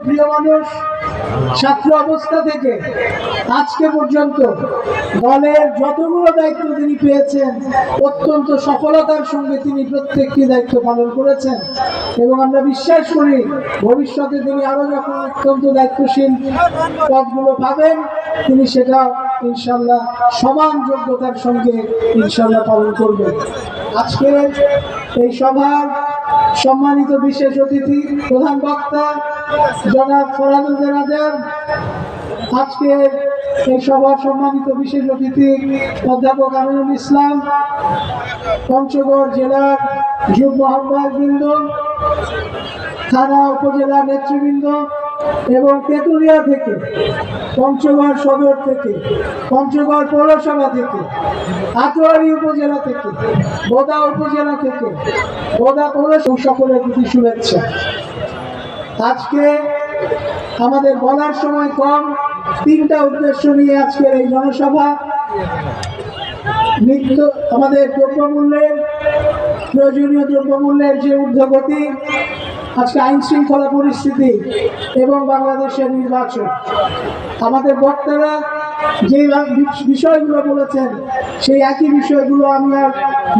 প্রিয় মানুষ, ছাত্র অবস্থা থেকে আজকে পর্যন্ত দলের যতগুলো দায়িত্ব তিনি পেয়েছেন, অত্যন্ত সফলতার সঙ্গে তিনি প্রত্যেকটি দায়িত্ব পালন করেছেন। এবং আমরা বিশ্বাস করি, ভবিষ্যতে তিনি আরও যখন অত্যন্ত দায়িত্বশীল পদগুলো পাবেন, তিনি সেটা ইনশাল্লাহ সমান যোগ্যতার সঙ্গে ইনশাল্লাহ পালন করবেন। আজকে এই সভার সম্মানিত বিশেষ অতিথি, প্রধান বক্তা জনাব ফরাদুল আজাদ আজকে এই সভার সম্মানিত বিশেষ অতিথি অধ্যাপক আমিনুল ইসলাম, পঞ্চগড় জেলার আহ্বায়ক বৃন্দ, থানা উপজেলা নেতৃবৃন্দ এবং তেঁতুলিয়া থেকে, পঞ্চগড় সদর থেকে, পঞ্চগড় পৌরসভা থেকে আটোয়ারি উপজেলা থেকে, বোদা উপজেলা থেকে, বোদা পৌরসভা সকলের প্রতি শুভেচ্ছা। আজকে আমাদের বলার সময় কম। তিনটা উদ্দেশ্য নিয়ে আজকের এই জনসভা। নিত্য আমাদের দ্রব্যমূল্যের, প্রয়োজনীয় দ্রব্যমূল্যের যে ঊর্ধ্বগতি, আজকে আইন শৃঙ্খলা পরিস্থিতি এবং বাংলাদেশের নির্বাচন। আমাদের বক্তারা যে বিষয়গুলো বলেছেন, সেই একই বিষয়গুলো আমি আর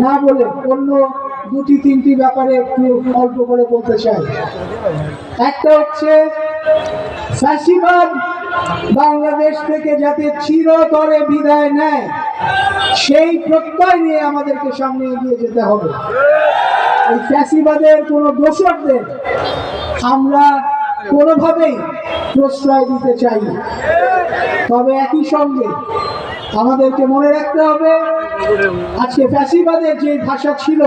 না বলে অন্য দুটি, তিনটি ব্যাপারে একটু অল্প করে বলতে চাই। একটা হচ্ছে, ফ্যাসিবাদ বাংলাদেশ থেকে যাতে চিরতরে বিদায় নেয়, সেই প্রত্যয় নিয়ে আমাদেরকে সামনে এগিয়ে যেতে হবে। এই ফ্যাসিবাদের কোনো দোষরদের আমরা কোনোভাবেই প্রশ্রয় দিতে চাই তবে একই সঙ্গে আমাদেরকে মনে রাখতে হবে আজকে ফ্যাসিবাদের যে ভাষা ছিল,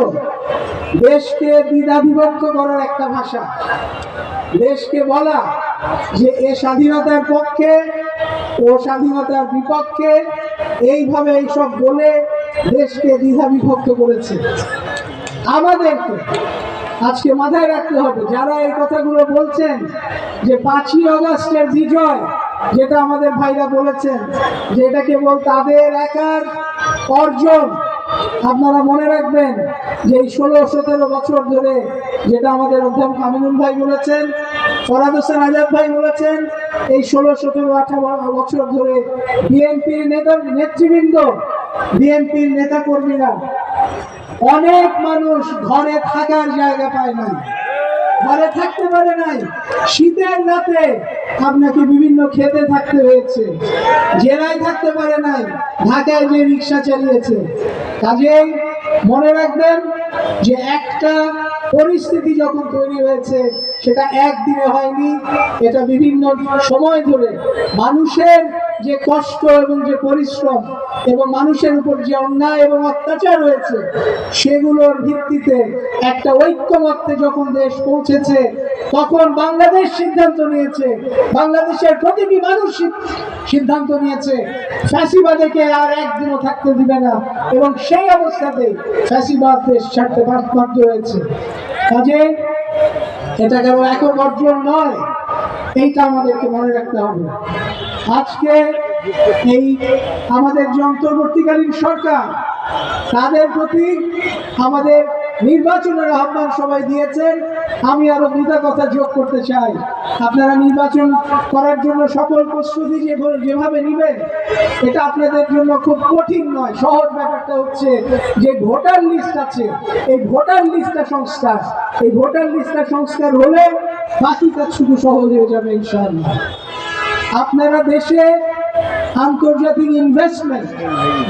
দেশকে দ্বিধা বিভক্ত করার একটা ভাষা। দেশকে বলা যে এ স্বাধীনতার পক্ষে, ও স্বাধীনতার বিপক্ষে, এইভাবে এইসব বলে দেশকে দ্বিধা বিভক্ত করেছে। আমাদেরকে আজকে মাথায় রাখতে হবে, যারা এই কথাগুলো বলছেন যে পাঁচই অগস্টের বিজয়, যেটা আমাদের ভাইরা বলেছেন, যে এটা কেবল তাদের একার অর্জন, আপনারা মনে রাখবেন যে এই ষোলো সতেরো বছর ধরে যেটা আমাদের অধ্যাপক আমিনুল ভাই বলেছেন, ফরাদ হোসেন আজাদ ভাই বলেছেন, এই ষোলো সতেরো আঠারো বছর ধরে বিএনপির নেতা নেতৃবৃন্দ, বিএনপির নেতা কর্মীরা অনেক মানুষ ঘরে থাকার জায়গা পায় না ঘরে থাকতে পারে নাই। শীতের রাতে আপনাকে বিভিন্ন খেতে থাকতে হয়েছে। জেলায় থাকতে পারে নাই, ঢাকায় যে রিক্সা চালিয়েছে। কাজেই মনে রাখবেন যে একটা পরিস্থিতি যখন তৈরি হয়েছে, সেটা একদিনে হয়নি, এটা বিভিন্ন সময় ধরে মানুষের যে কষ্ট এবং যে পরিশ্রম এবং মানুষের উপর যে অন্যায় এবং অত্যাচার হয়েছে সেগুলোর ভিত্তিতে একটা ঐক্যমত্যে যখন দেশ পৌঁছেছে, তখন বাংলাদেশ সিদ্ধান্ত নিয়েছে, বাংলাদেশের প্রতিটি মানুষ সিদ্ধান্ত নিয়েছে, ফ্যাসিবাদকে আর একদিনও থাকতে দিবে না এবং সেই অবস্থাতে ফ্যাসিবাদ দেশ ছাড়তে বাধ্য হয়েছে। কাজে এটা কেবল একক অর্জন নয়, এইটা আমাদেরকে মনে রাখতে হবে। আজকে এই আমাদের যে অন্তর্বর্তীকালীন সরকার, তাদের প্রতি আমাদের নির্বাচনের আহ্বান সবাই দিয়েছেন। আমি আরও দুটা কথা যোগ করতে চাই। আপনারা নির্বাচন করার জন্য সকল প্রস্তুতি যেভাবে নেবেন, এটা আপনাদের জন্য খুব কঠিন নয়, সহজ ব্যাপারটা হচ্ছে যে ভোটার লিস্ট আছে, এই ভোটার লিস্টটা সংস্কার। এই ভোটার লিস্টটা সংস্কার হলে বাকি কাজ শুধু সহজ হয়ে যাবে ইনশাআল্লাহ। আপনারা দেশে আন্তর্জাতিক ইনভেস্টমেন্ট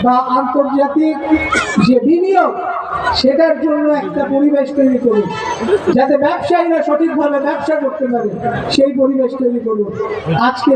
বা আন্তর্জাতিক যে বিনিয়োগ, সেটার জন্য একটা পরিবেশ তৈরি করুন। যাতে ব্যবসায়ীরা সঠিকভাবে ব্যবসা করতে পারে, সেই পরিবেশ তৈরি করুন। আজকে